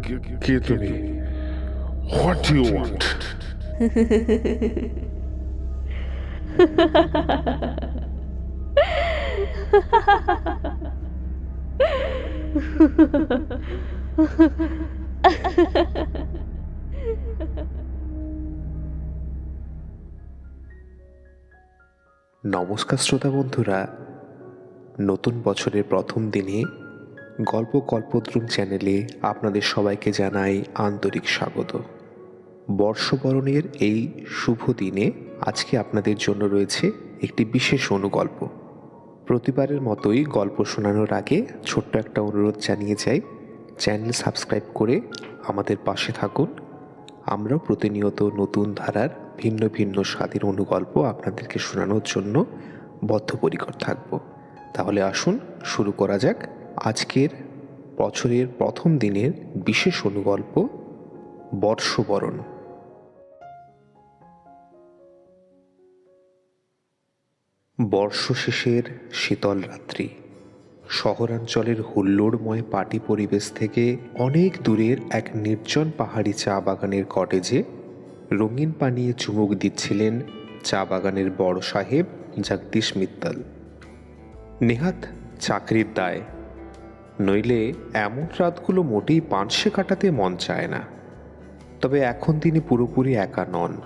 কে তুমি? What you want নমস্কার শ্রোতা বন্ধুরা নতুন বছরের প্রথম দিনে গল্প কল্পদ্রুম চ্যানেলে আপনাদের সবাইকে জানাই আন্তরিক স্বাগত। বর্ষবরণের এই শুভ দিনে আজকে আপনাদের জন্য রয়েছে একটি বিশেষ অনুগল্প। প্রতিবারের মতোই গল্প শোনানোর আগে ছোট্ট একটা অনুরোধ জানিয়ে যাই। চ্যানেল সাবস্ক্রাইব করে আমাদের পাশে থাকুন। আমরাও প্রতিনিয়ত নতুন ধারার ভিন্ন ভিন্ন স্বাদের অনুগল্প আপনাদেরকে শোনানোর জন্য বদ্ধপরিকর থাকব। তাহলে আসুন শুরু করা যাক। আজকের বছরের প্রথম দিনের বিশেষ অনুগল্প, বর্ষবরণ। বর্ষ শেষের শীতল রাত্রি, শহরাঞ্চলের হুল্লোড়ময় পার্টি পরিবেশ থেকে অনেক দূরের এক নির্জন পাহাড়ি চা বাগানের কটেজে রঙিন পানিয়ে চুমুক দিচ্ছিলেন চা বাগানের বড় সাহেব জগদীশ মিত্তাল। নেহাত চাকরির দায় নইলে এমন রাতগুলো মোটেই পাঁচশে কাটাতে মন চায় না। তবে এখন তিনি পুরোপুরি একা নন।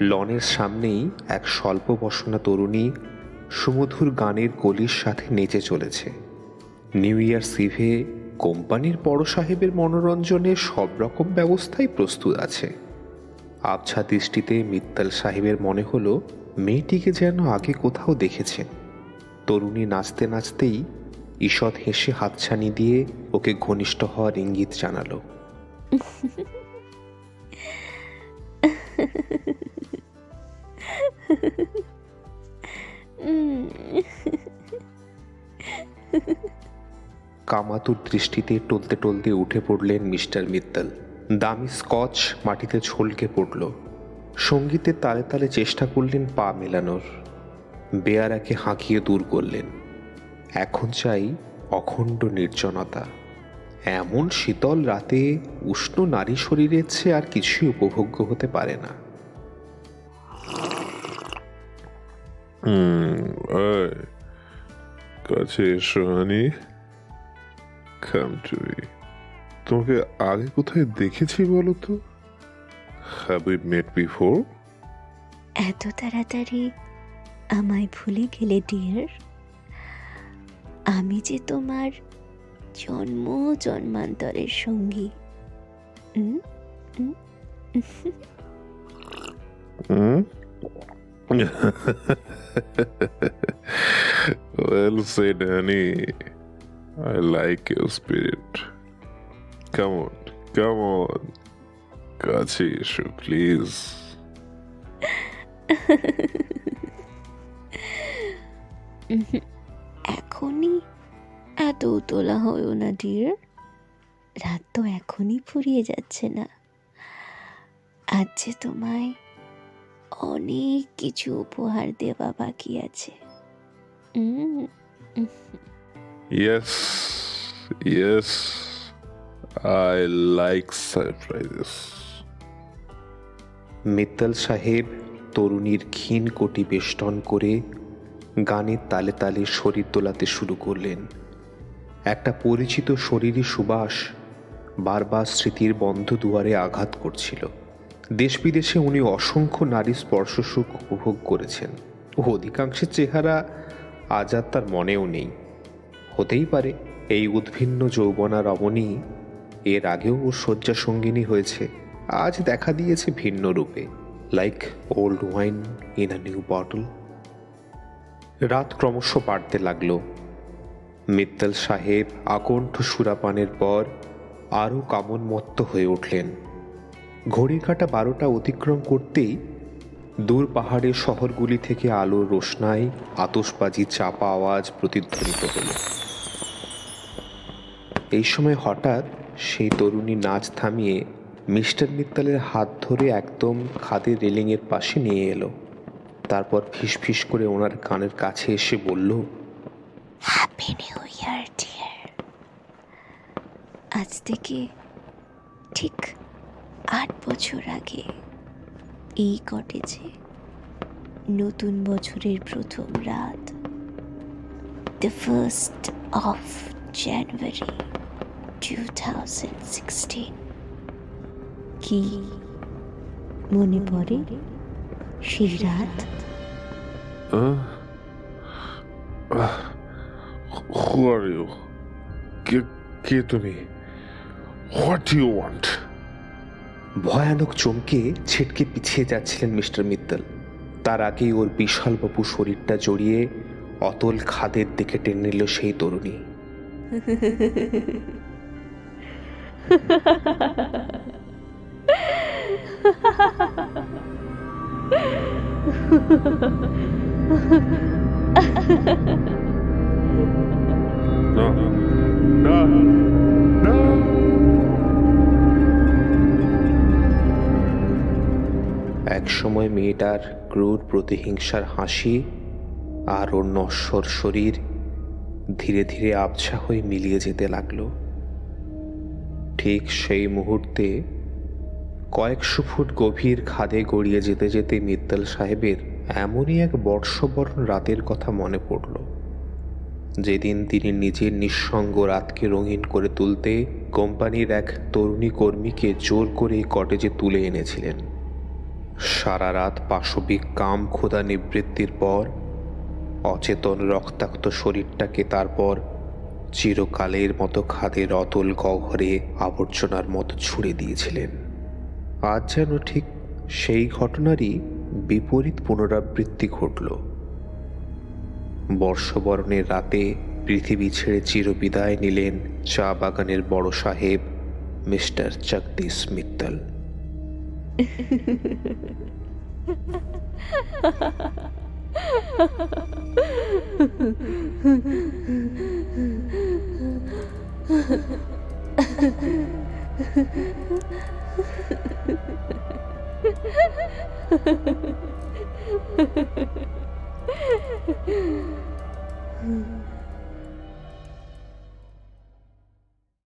লনের সামনেই এক স্বল্প বসনা তরুণী সুমধুর গানের কলির সাথে নেচে চলেছে। নিউ ইয়ার সিভে কোম্পানির বড় সাহেবের মনোরঞ্জনে সব রকম ব্যবস্থাই প্রস্তুত আছে। আবছা দৃষ্টিতে মিত্তাল সাহেবের মনে হলো, মেয়েটিকে যেন আগে কোথাও দেখেছেন তরুণী নাচতে নাচতেই ঈষৎ হেসে হাতছানি দিয়ে ওকে ঘনিষ্ঠ হওয়ার ইঙ্গিত জানালো। কামাতুর দৃষ্টিতে টলতে টলতে উঠে পড়লেন মিস্টার মিত্তাল। দামি স্কচ মাটিতে ছলকে পড়ল। সঙ্গীতের তালে তালে চেষ্টা করলেন পা মেলানোর। বেয়ারাকে হাঁকিয়ে দূর করলেন। এখন চাই অখণ্ড নির্জনতা। এমন শীতল রাতে উষ্ণ নারী শরীরের চেয়ে আর কিছুই উপভোগ্য হতে পারে না। কাছে এসো হানি। কাম টু তোমাকে আগে কোথায় দেখেছি বলো তো? হ্যাভ উই মেট বিফোর এত তাড়াতাড়ি আমায় ভুলে গেলে ডিয়ার আমি যে তোমার জন্ম জন্মান্তরের সঙ্গী well said, honey. I like your spirit. Come on, come on. কাছে এসো প্লিজ উহুম, এখনই এত উতলা হয়েও না ডিয়ার রাত তো এখনই ফুরিয়ে যাচ্ছে না আজ যে তোমায় অনেক কিছু উপহার দেওয়া বাকি আছে Yes, yes. I like surprises. Mittal সাহেব তরুণীর ক্ষীণ কোটি বেষ্টন করে গানের তালে তালে শরীর তোলাতে শুরু করলেন। একটা পরিচিত শরীরী সুবাস বারবার স্মৃতির বন্ধ দুয়ারে আঘাত করছিল। দেশ বিদেশে উনি অসংখ্য নারী স্পর্শসুখ উপভোগ করেছেন। অধিকাংশের চেহারা আজ আর তার মনেও নেই। হতেই পারে এই উদ্ভিন্ন যৌবনা রমণী এর আগেও ওর শয্যা সঙ্গিনী হয়েছে, আজ দেখা দিয়েছে ভিন্ন রূপে like old wine in a new bottle রাত ক্রমশ বাড়তে লাগল। মিত্তাল সাহেব আকণ্ঠ সুরাপানের পর আরও কামনমত্ত হয়ে উঠলেন। ঘড়ির কাটা বারোটা অতিক্রম করতেই দূর পাহাড়ের শহরগুলি থেকে আলোর রোশনায় আতসবাজি চাপা আওয়াজ প্রতিধ্বনিত হলো। এই সময় হঠাৎ সেই তরুণী নাচ থামিয়ে মিস্টার মিত্তালের হাত ধরে একদম খাদের রেলিংয়ের পাশে নিয়ে এলো। তারপর ফিস ফিস করে ওনার কানের কাছে এসে বলল হ্যাপি নিউ ইয়ার ডিয়ার আজ থেকে ঠিক আট বছর আগে এই কটেজে নতুন বছরের প্রথম রাত the first of January two thousand sixteen কি মনে পড়ে সেই রাত? Uh, uh, who are you? কে কে তুমি হোয়াট ইউ ওয়ান্ট ভয়ানক চমকে ছিটকে পিছিয়ে যাচ্ছিলেন মিস্টার মিত্তল। তার আগেই ওর বিশাল বাপু শরীরটা জড়িয়ে অতল খাদের দিকে টেনে নিল সেই তরুণী। একসময় মেয়েটার ক্রূর প্রতিহিংসার হাসি আর ওর নশ্বর শরীর ধীরে ধীরে আবছা হয়ে মিলিয়ে যেতে লাগল। ঠিক সেই মুহূর্তে কয়েকশো ফুট গভীর খাদে গড়িয়ে যেতে যেতে মিত্তাল সাহেবের এমনই এক বর্ষবরণ রাতের কথা মনে পড়ল। যেদিন তিনি নিজের নিঃসঙ্গ রাতকে রঙিন করে তুলতে কোম্পানির এক তরুণী কর্মীকে জোর করে কটেজে তুলে এনেছিলেন। সারা রাত পাশবিক কাম ক্ষুধা নিবৃত্তির পর, অচেতন রক্তাক্ত শরীরটাকে তারপর চিরকালের মতো খাদের অতল গহ্বরে আবর্জনার মতো ছুঁড়ে দিয়েছিলেন। আজ যেন ঠিক সেই ঘটনারই বিপরীত পুনরাবৃত্তি ঘটল বর্ষবরণের রাতে পৃথিবী ছেড়ে চিরবিদায় নিলেন চা বাগানের বড় সাহেব, mister Jagdish Mittal Ha ha ha. Mm-hmm.